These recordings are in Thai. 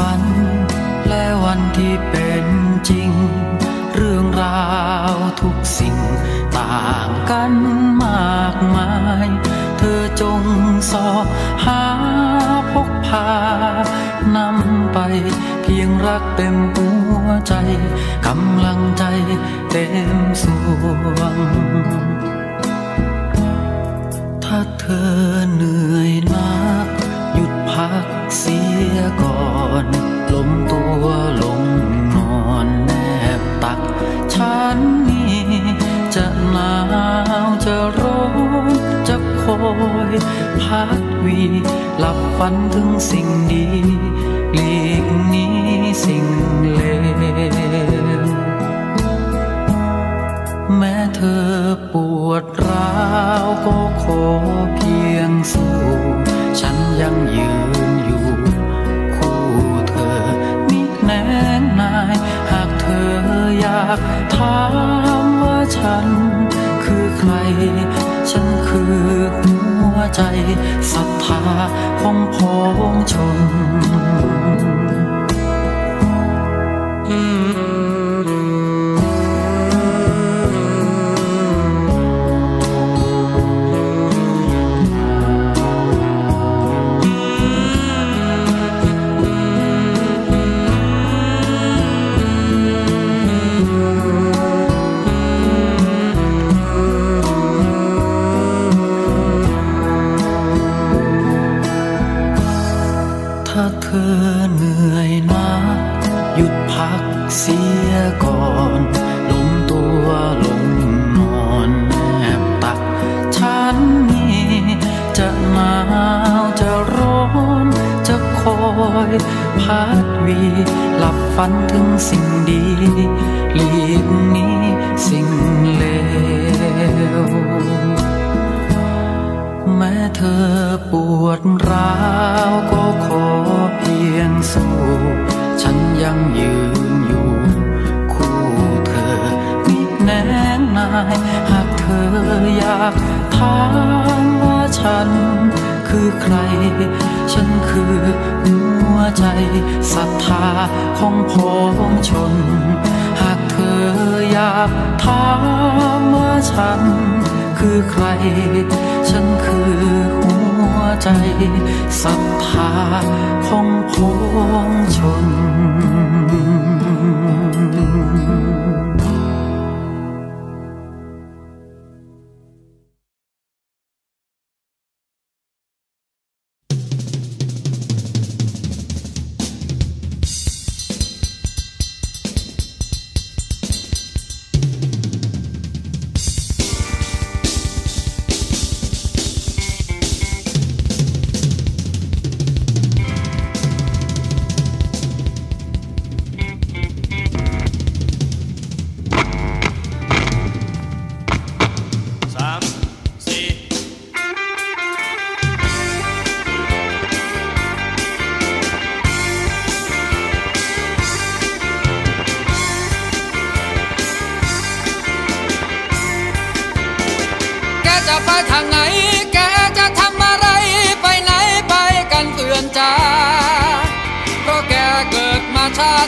ฝัน และวันที่เป็นจริง เรื่องราวทุกสิ่ง ต่างกันมากมาย เธอจงสอบหาพกพานำไป เพียงรักเต็มหัวใจกำลังใจเต็มสวง ถ้าเธอเหนื่อยนัก หยุดพักสี ยก่อนล้มตัวลงนอนแนบตัก ฉันนี่จะหนาวจะร้อนจะคอยพักวี หลับฝันถึงสิ่งดีากถามว่าฉันคือใคร ฉันคือหัวใจศรัทธาของพ้องชน เหนื่อยนักหยุดพักเสียก่อนล้มตัวลงนอนแนบตัก ฉันนี่จะหนาวจะร้อนจะคอยพัดวีหลับฝันถึงสิ่งดีหลีกนี้สิ่งเลวแม้เธอปวดร้าวก็ขอ งสู้ ฉันยังยืนอยู่ คู่เธอมิแนงนาย หากเธออยากถามว่าฉัน คือใคร ฉันคือหัวใจศรัทธาของพ้องชน หากเธออยากถามว่าฉัน คือใคร ฉันคือหัว ใจศรัทธาของพ้องชน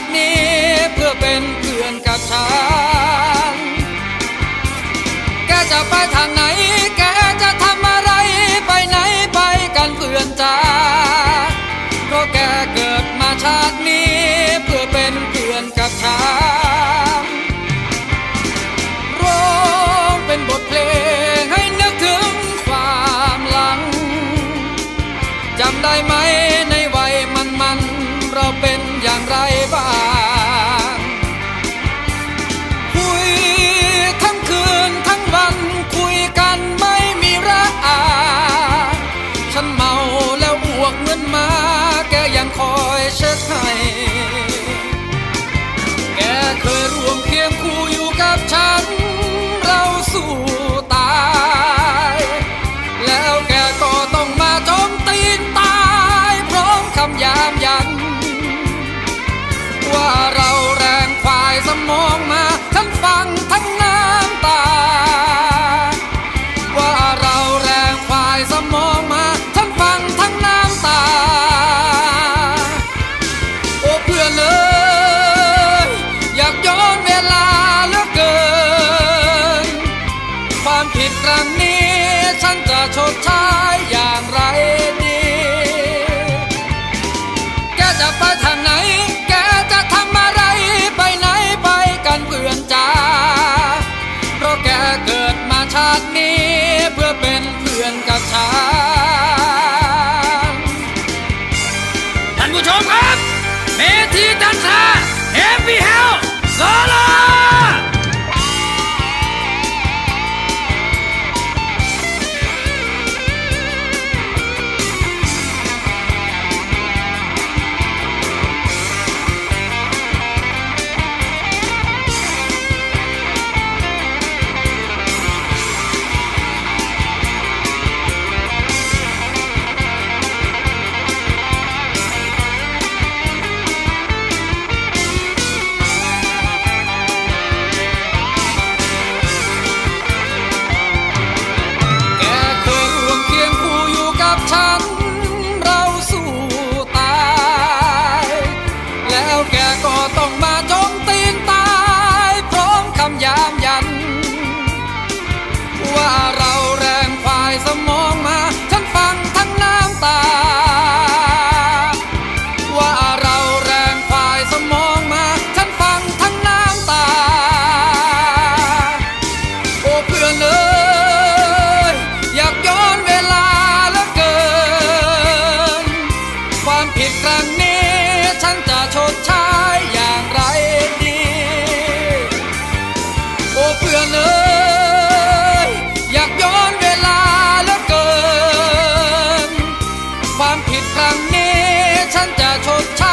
ตินี้เพื่อเป็นเพื่อนกับฉัน แกจะไปทางไหน แกจะทำอะไร ไปไหนไปกันเพื่อนจ้าเพราะแกเกิดมาชาตินี้ เราเป็นอย่างไรบ้าง ว่าเราแรงควายสมองมา ทั้งฟังทั้งน้ำตาู้ชมครับ เมทีจันทราเฮปปี้เฮลโซโล งนี้ฉันจะชดใช้อย่างไรดี โอ้เพื่อนเอยอยากย้อนเวลาแล้วเกิน ความผิดครั้งนี้ฉันจะชดใช้